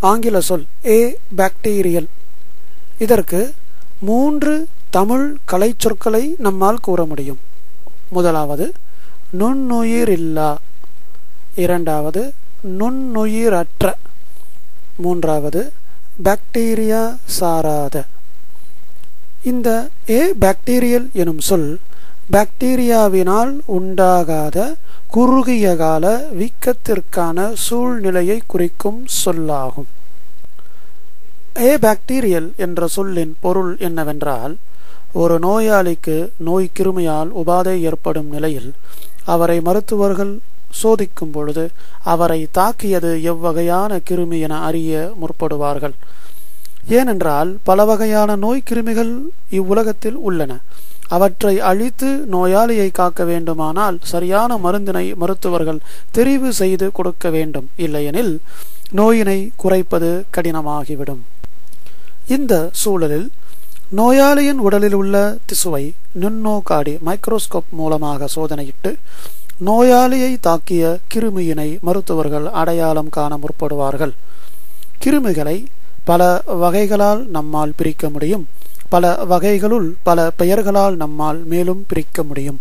ஆங்கில சொல் ஏ பாக்டீரியல் இதற்கு மூன்று தமிழ் கலைச்சொற்களை நம்மால் கூற முடியும். முதலாவது நுண்ணுயிரில்லா. இரண்டாவது நுண்ணுயிரற்ற. மூன்றாவது பாக்டீரியா சாராத. இந்த ஏ பாக்டீரியல் எனும் சொல் பாக்டீரியாவினால் உண்டாகாத குறுகிய கால வீக்கத்திற்கான சூழ்நிலையை குறிக்கும் சொல்லாகும். ஏ பாக்டீரியல் என்ற சொல்லின் பொருள் என்னவென்றால் ஒரு நோயாளிக்கு நோய் கிருமியால் உபாதை ஏற்படும் நிலையில் அவரை மருத்துவர்கள் சோதிக்கும் பொழுது அவரை தாக்கியது எவ்வகையான கிருமி என அறிய முற்படுவார்கள். ஏனென்றால் பல வகையான நோய் கிருமிகள் இவ்வுலகத்தில் உள்ளன. அவற்றை அழித்து நோயாளியை காக்க வேண்டுமானால் சரியான மருந்தினை மருத்துவர்கள் தெரிவு செய்து கொடுக்க வேண்டும். இல்லையெனில் நோயினை குறைப்பது கடினமாகிவிடும். இந்த சூழலில் நோயாளியின் உடலில் உள்ள திசுவை நுண்ணோக்காடி மைக்ரோஸ்கோப் மூலமாக சோதனையிட்டு நோயாளியை தாக்கிய கிருமியினை மருத்துவர்கள் அடையாளம் காண முற்படுவார்கள். கிருமிகளை பல வகைகளால் நம்மால் பிரிக்க முடியும். பல வகைகளுள் பல பெயர்களால் நம்மால் மேலும் பிரிக்க முடியும்.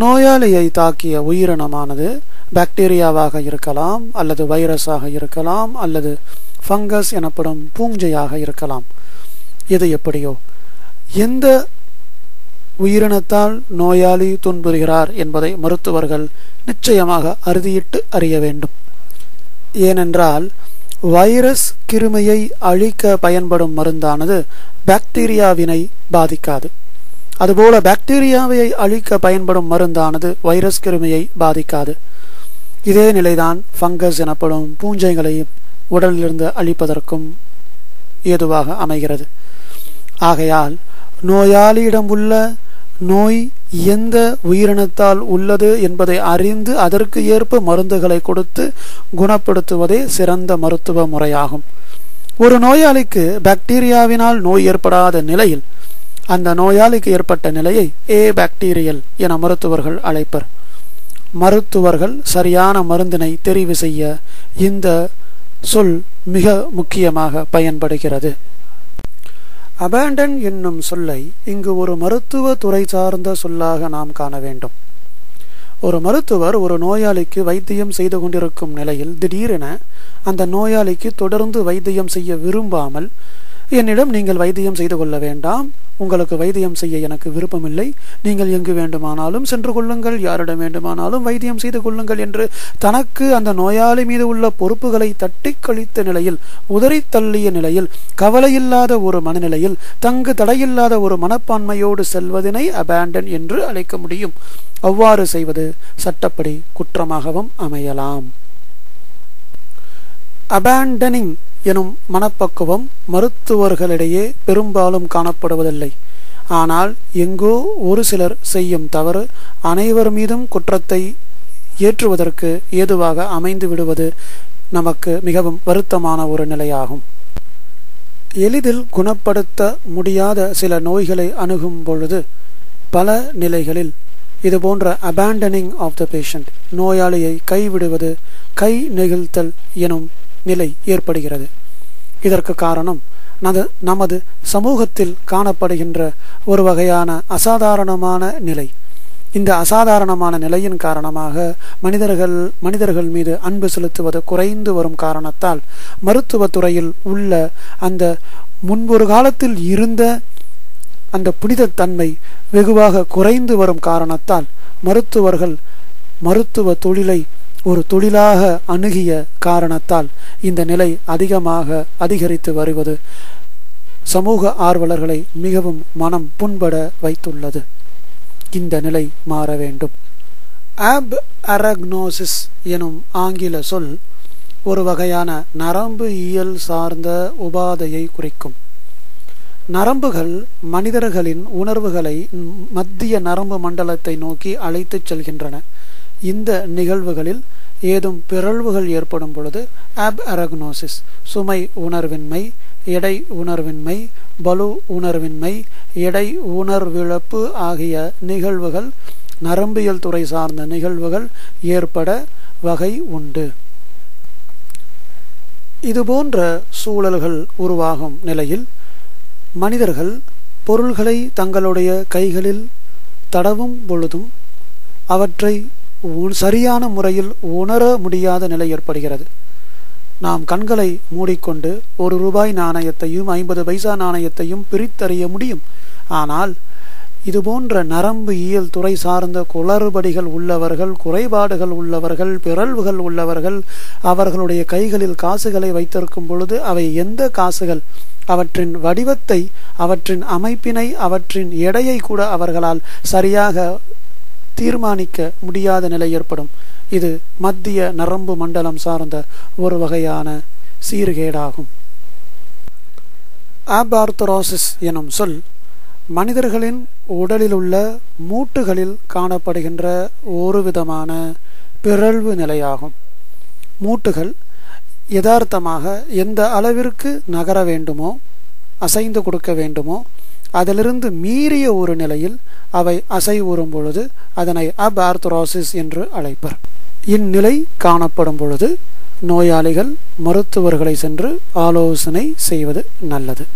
நோயாளியை தாக்கிய உயிரினமானது பாக்டீரியாவாக இருக்கலாம் அல்லது வைரஸாக இருக்கலாம் அல்லது ஃபங்கஸ் எனப்படும் பூஞ்சையாக இருக்கலாம். எது எப்படியோ? எந்த உயிரினத்தால் நோயாளி துன்புறுகிறார் என்பதை மருத்துவர்கள் நிச்சயமாக அறுதியிட்டு அறிய வேண்டும். ஏனென்றால் வைரஸ் கிருமியை அழிக்க பயன்படும் மருந்தானது பாக்டீரியாவினை பாதிக்காது. அதுபோல பாக்டீரியாவை அழிக்க பயன்படும் மருந்தானது வைரஸ் கிருமியை பாதிக்காது. இதே நிலைதான் ஃபங்கஸ் எனப்படும் பூஞ்சைகளையும் உடலிலிருந்து அழிப்பதற்கும் ஏதுவாக அமைகிறது. ஆகையால் நோயாளியிடம் உள்ள நோய் எந்த உயிரினத்தால் உள்ளது என்பதை அறிந்து அதற்கு ஏற்ப மருந்துகளை கொடுத்து குணப்படுத்துவதே சிறந்த மருத்துவ முறையாகும். ஒரு நோயாளிக்கு பாக்டீரியாவினால் நோய் ஏற்படாத நிலையில் அந்த நோயாளிக்கு ஏற்பட்ட நிலையை ஏ பாக்டீரியல் என மருத்துவர்கள் அழைப்பர். மருத்துவர்கள் சரியான மருந்தினை தெரிவு செய்ய இந்த சொல் மிக முக்கியமாக பயன்படுகிறது. அபேண்டன் என்னும் சொல்லை இங்கு ஒரு மருத்துவ துறை சார்ந்த சொல்லாக நாம் காண வேண்டும். ஒரு மருத்துவர் ஒரு நோயாளிக்கு வைத்தியம் செய்து கொண்டிருக்கும் நிலையில் திடீரென அந்த நோயாளிக்கு தொடர்ந்து வைத்தியம் செய்ய விரும்பாமல் என்னிடம் நீங்கள் வைத்தியம் செய்து கொள்ள வேண்டாம் உங்களுக்கு வைத்தியம் செய்ய எனக்கு விருப்பமில்லை. நீங்கள் எங்கு வேண்டுமானாலும் சென்று கொள்ளுங்கள். யாரிடம் வேண்டுமானாலும் வைத்தியம் செய்து கொள்ளுங்கள் என்று தனக்கு அந்த நோயாளி மீது உள்ள பொறுப்புகளை தட்டி கழித்த நிலையில் உதறி தள்ளிய நிலையில் கவலையில்லாத ஒரு மனநிலையில் தங்கு தடையில்லாத ஒரு மனப்பான்மையோடு செல்வதனை அபேண்டன் என்று அழைக்க முடியும். அவ்வாறு செய்வது சட்டப்படி குற்றமாகவும் அமையலாம். அபேண்டனிங் எனும் மனப்பக்குவம் மருத்துவர்களிடையே பெரும்பாலும் காணப்படுவதில்லை. ஆனால் எங்கோ ஒரு சிலர் செய்யும் தவறு அனைவர் மீதும் குற்றத்தை ஏற்றுவதற்கு ஏதுவாக அமைந்து விடுவது நமக்கு மிகவும் வருத்தமான ஒரு நிலையாகும். எளிதில் குணப்படுத்த முடியாத சில நோய்களை அணுகும் பொழுது பல நிலைகளில் இது போன்ற அபேண்டனிங் ஆஃப் த பேஷண்ட் நோயாளியை கைவிடுவது கை நெகிழ்த்தல் எனும் நிலை ஏற்படுகிறது. இதற்கு காரணம் நது நமது சமூகத்தில் காணப்படுகின்ற ஒரு வகையான அசாதாரணமான நிலை. இந்த அசாதாரணமான நிலையின் காரணமாக மனிதர்கள் மனிதர்கள் மீது அன்பு செலுத்துவது குறைந்து வரும் காரணத்தால் மருத்துவத்துறையில் உள்ள அந்த முன்பொரு காலத்தில் இருந்த அந்த புனிதத்தன்மை வெகுவாக குறைந்து வரும் காரணத்தால் மருத்துவர்கள் மருத்துவ தொழிலை ஒரு தொழிலாக அணுகிய காரணத்தால் இந்த நிலை அதிகமாக அதிகரித்து வருவது சமூக ஆர்வலர்களை மிகவும் மனம் புண்பட வைத்துள்ளது. இந்த நிலை மாற வேண்டும். ஆப் அரக்னோசிஸ் எனும் ஆங்கில சொல் ஒரு வகையான நரம்பு இயல் சார்ந்த உபாதையை குறிக்கும். நரம்புகள் மனிதர்களின் உணர்வுகளை மத்திய நரம்பு மண்டலத்தை நோக்கி அழைத்துச் செல்கின்றன. இந்த நிகழ்வுகளில் ஏதும் பிறழ்வுகள் ஏற்படும் பொழுது ஆப் அரக்னோசிஸ் சுமை உணர்வின்மை எடை உணர்வின்மை பலு உணர்வின்மை எடை உணர்விழப்பு ஆகிய நிகழ்வுகள் நரம்பியல் துறை சார்ந்த நிகழ்வுகள் ஏற்பட வகை உண்டு. இதுபோன்ற சூழல்கள் உருவாகும் நிலையில் மனிதர்கள் பொருள்களை தங்களுடைய கைகளில் தடவும் பொழுதும் அவற்றை சரியான முறையில் உணர முடியாத நிலை ஏற்படுகிறது. நாம் கண்களை மூடிக்கொண்டு ஒரு ரூபாய் நாணயத்தையும் ஐம்பது பைசா நாணயத்தையும் பிரித்தறிய முடியும். ஆனால் இதுபோன்ற நரம்பு இயல் துறை சார்ந்த குளறுபடிகள் உள்ளவர்கள் குறைபாடுகள் உள்ளவர்கள் பிறழ்வுகள் உள்ளவர்கள் அவர்களுடைய கைகளில் காசுகளை வைத்திருக்கும் பொழுது அவை எந்த காசுகள்? அவற்றின் வடிவத்தை அவற்றின் அமைப்பினை அவற்றின் எடையை கூட அவர்களால் சரியாக தீர்மானிக்க முடியாத நிலை ஏற்படும். இது மத்திய நரம்பு மண்டலம் சார்ந்த ஒரு வகையான சீர்கேடாகும். ஆபார்த்தரோசிஸ் எனும் சொல் மனிதர்களின் உடலில் உள்ள மூட்டுகளில் காணப்படுகின்ற ஒரு விதமான பிறழ்வு நிலையாகும். மூட்டுகள் யதார்த்தமாக எந்த அளவிற்கு நகர வேண்டுமோ அசைந்து கொடுக்க வேண்டுமோ அதிலிருந்து மீறிய ஒரு நிலையில் அவை அசை ஊறும் பொழுது அதனை அப் ஆர்த்ரோசிஸ் என்று அழைப்பர். இந்நிலை காணப்படும் பொழுது நோயாளிகள் மருத்துவர்களை சென்று ஆலோசனை செய்வது நல்லது.